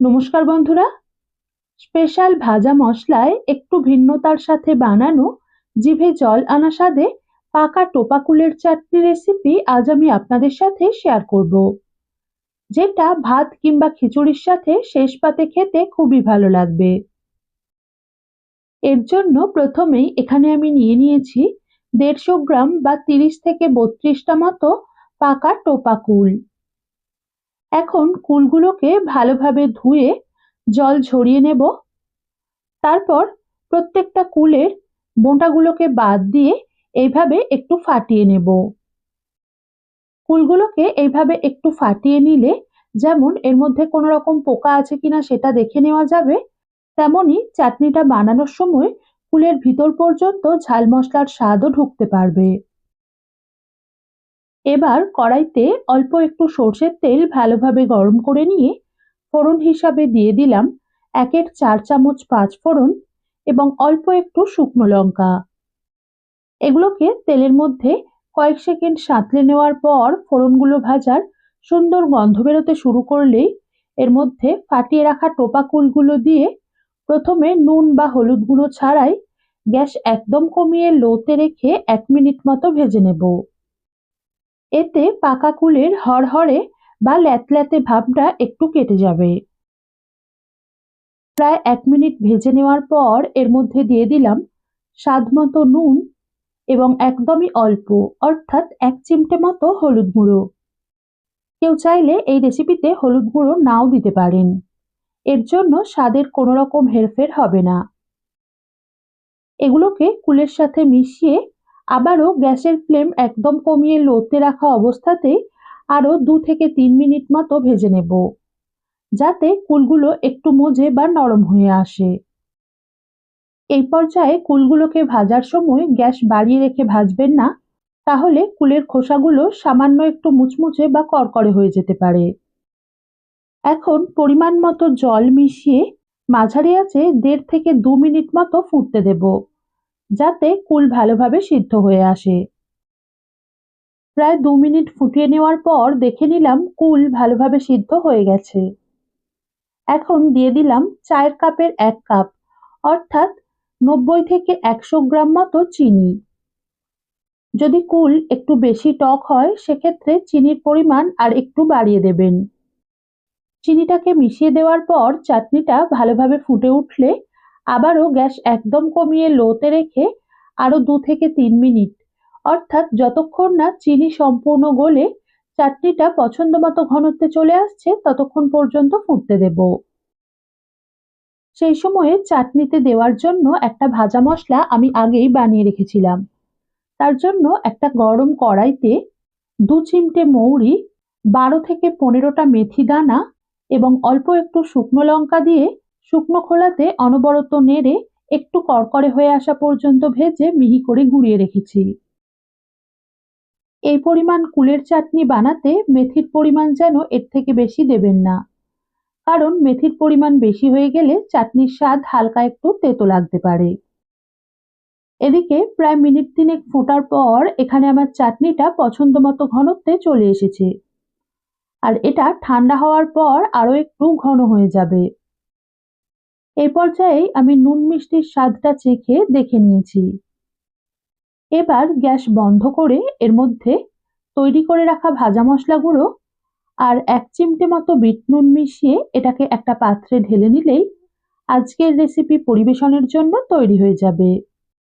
নমস্কার বন্ধুরা। স্পেশাল ভাজা মশলায় একটু ভিন্নতার সাথে বানানো জিভে জল আনা স্বাদে পাকা টোপাকুলের চাটনি রেসিপি আজ আমি আপনাদের সাথে শেয়ার করব। যেটা ভাত কিংবা খিচুড়ির সাথে শেষ পাতে খেতে খুবই ভালো লাগবে। এর জন্য প্রথমেই এখানে আমি নিয়ে নিয়েছি দেড়শো গ্রাম বা তিরিশ থেকে বত্রিশটা মতো পাকা টোপা কুল এখন কুলগুলোকে ভালোভাবে ধুয়ে জল ঝরিয়ে নেব। তারপর প্রত্যেকটা কুলের বোঁটাগুলোকে বাদ দিয়ে এইভাবে একটু ফাটিয়ে নেব। কুলগুলোকে এইভাবে একটু ফাটিয়ে নিলে যেমন এর মধ্যে কোনো রকম পোকা আছে কিনা সেটা দেখে নেওয়া যাবে, তেমনই চাটনিটা বানানোর সময় কুলের ভিতর পর্যন্ত ঝাল মশলার স্বাদও ঢুকতে পারবে। এবার কড়াইতে অল্প একটু সর্ষের তেল ভালোভাবে গরম করে নিয়ে ফোড়ন হিসাবে দিয়ে দিলাম একের চার চামচ পাঁচ ফোড়ন এবং অল্প একটু শুকনো লঙ্কা। এগুলোকে তেলের মধ্যে কয়েক সেকেন্ড সাঁতলে নেওয়ার পর ফোড়নগুলো ভাজার সুন্দর গন্ধ বেরোতে শুরু করলেই এর মধ্যে ফাটিয়ে রাখা টোপা কুলগুলো দিয়ে প্রথমে নুন বা হলুদ গুঁড়ো ছাড়াই গ্যাস একদম কমিয়ে লোতে রেখে এক মিনিট মতো ভেজে নেব। এতে পাকা কুলের হড়হড়ে বা ল্যাতল্যাতে ভাবটা একটু কেটে যাবে। প্রায় এক মিনিট ভেজে নেওয়ার পর এর মধ্যে দিয়ে দিলাম স্বাদ মতো নুন এবং একদমই অল্প, অর্থাৎ এক চিমটে মতো হলুদ গুঁড়ো। কেউ চাইলে এই রেসিপিতে হলুদ গুঁড়ো নাও দিতে পারেন। এর জন্য স্বাদের কোনো রকম হেরফের হবে না। এগুলোকে কুলের সাথে মিশিয়ে আবারও গ্যাসের ফ্লেম একদম কমিয়ে লোতে রাখা অবস্থাতেই আরও দু থেকে তিন মিনিট মতো ভেজে নেব, যাতে কুলগুলো একটু মজে বা নরম হয়ে আসে। এই পর্যায়ে কুলগুলোকে ভাজার সময় গ্যাস বাড়িয়ে রেখে ভাজবেন না, তাহলে কুলের খোসাগুলো সামান্য একটু মুচমুচে বা কড়কড়ে হয়ে যেতে পারে। এখন পরিমাণ মতো জল মিশিয়ে মাঝারি আছে দেড় থেকে দু মিনিট মতো ফুটতে দেব। যাতে কুল ভালোভাবে সিদ্ধ হয়ে আসে। প্রায় দু মিনিট ফুটিয়ে নেওয়ার পর দেখে নিলাম কুল ভালোভাবে সিদ্ধ হয়ে গেছে। এখন দিয়ে দিলাম চায়ের কাপের এক কাপ, অর্থাৎ নব্বই থেকে একশো গ্রাম মতো চিনি। যদি কুল একটু বেশি টক হয়, সেক্ষেত্রে চিনির পরিমাণ আর একটু বাড়িয়ে দেবেন। চিনিটাকে মিশিয়ে দেওয়ার পর চাটনিটা ভালোভাবে ফুটে উঠলে আবারও গ্যাস একদম কমিয়ে লোতে রেখে আরও দু থেকে তিন মিনিট। অর্থাৎ যতক্ষণ না চিনি সম্পূর্ণ গলে চাটনিটা পছন্দ মতো ঘনত্বে চলে আসছে, ততক্ষণ পর্যন্ত ফুটতে দেব। সেই সময়ে চাটনিতে দেওয়ার জন্য একটা ভাজা মশলা আমি আগেই বানিয়ে রেখেছিলাম। তার জন্য একটা গরম কড়াইতে দু চিমটে মৌরি, বারো থেকে পনেরোটা মেথি দানা এবং অল্প একটু শুকনো লঙ্কা দিয়ে শুকনো খোলাতে অনবরত নেড়ে একটু কড়কড়ে হয়ে আসা পর্যন্ত ভেজে মিহি করে গুঁড়িয়ে রেখেছি। এই পরিমাণ কুলের চাটনি বানাতে মেথির পরিমাণ যেন এর থেকে বেশি দেবেন না, কারণ মেথির পরিমাণ বেশি হয়ে গেলে চাটনির স্বাদ হালকা একটু তেতো লাগতে পারে। এদিকে প্রায় মিনিট তিনেক ফোটার পর এখানে আমার চাটনিটা পছন্দ মতো ঘনত্বে চলে এসেছে। আর এটা ঠান্ডা হওয়ার পর আরও একটু ঘন হয়ে যাবে। এই পর্যায়ে আমি নুন মিষ্টির স্বাদটা চেখে দেখে নিয়েছি। এবার গ্যাস বন্ধ করে এর মধ্যে তৈরি করে রাখা ভাজা মশলাগুলো আর এক চিমটে মতো বিট নুন মিশিয়ে এটাকে একটা পাত্রে ঢেলে নিলেই আজকের রেসিপি পরিবেশনের জন্য তৈরি হয়ে যাবে।